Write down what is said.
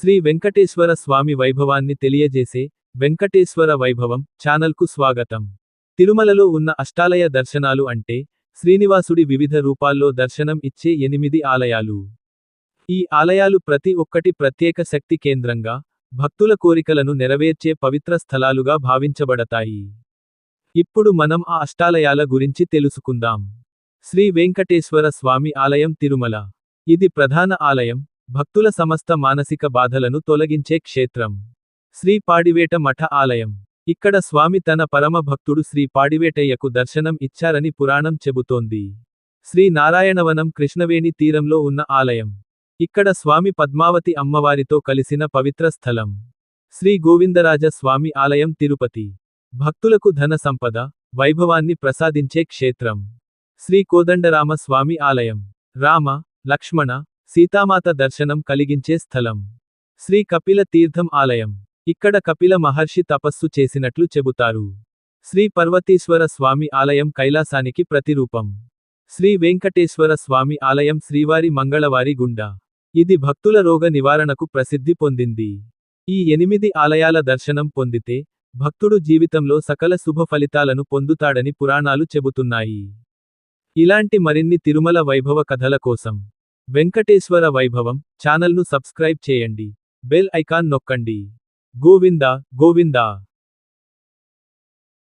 శ్రీ వెంకటేశ్వర స్వామి వైభవాన్ని తెలియజేసే వెంకటేశ్వర వైభవం ఛానల్కు స్వాగతం. తిరుమలలో ఉన్న అష్టాలయ దర్శనాలు అంటే శ్రీనివాసుడి వివిధ రూపాల్లో దర్శనం ఇచ్చే ఎనిమిది ఆలయాలు. ఈ ఆలయాలు ప్రతి ఒక్కటి ప్రత్యేక శక్తి కేంద్రంగా భక్తుల కోరికలను నెరవేర్చే పవిత్ర స్థలాలుగా భావించబడతాయి. ఇప్పుడు మనం ఆ అష్టాలయాల గురించి తెలుసుకుందాం. శ్రీ వెంకటేశ్వర స్వామి ఆలయం తిరుమల. ఇది ప్రధాన ఆలయం భక్తుల సమస్త మానసిక బాధలను తొలగించే క్షేత్రం. శ్రీ పాడివేట మఠ ఆలయం. ఇక్కడ స్వామి తన పరమ భక్తుడు శ్రీ పాడివేటయ్యకు దర్శనం ఇచ్చారని పురాణం చెబుతోంది. శ్రీ నారాయణవనం కృష్ణవేణి తీరంలో ఉన్న ఆలయం. ఇక్కడ స్వామి పద్మావతి అమ్మవారితో కలిసిన పవిత్ర స్థలం. శ్రీ గోవిందరాజ స్వామి ఆలయం తిరుపతి. భక్తులకు ధన సంపద వైభవాన్ని ప్రసాదించే క్షేత్రం. శ్రీ కోదండరామ స్వామి ఆలయం. రామ లక్ష్మణ సీతామాత దర్శనం కలిగించే స్థలం. శ్రీ కపిల తీర్థం ఆలయం. ఇక్కడ కపిల మహర్షి తపస్సు చేసినట్లు చెబుతారు. శ్రీ పర్వతీశ్వర స్వామి ఆలయం కైలాసానికి ప్రతిరూపం. శ్రీ వెంకటేశ్వర స్వామి ఆలయం శ్రీవారి మంగళవారి గుండ. ఇది భక్తుల రోగ నివారణకు ప్రసిద్ధి పొందింది. ఈ ఎనిమిది ఆలయాల దర్శనం పొందితే భక్తుడు జీవితంలో సకల శుభ ఫలితాలను పొందుతాడని పురాణాలు చెబుతున్నాయి. ఇలాంటి మరిన్ని తిరుమల వైభవ కథల కోసం వెంకటేశ్వర వైభవం ఛానల్ను సబ్స్క్రైబ్ చేయండి. బెల్ ఐకాన్ నొక్కండి. గోవిందా గోవిందా.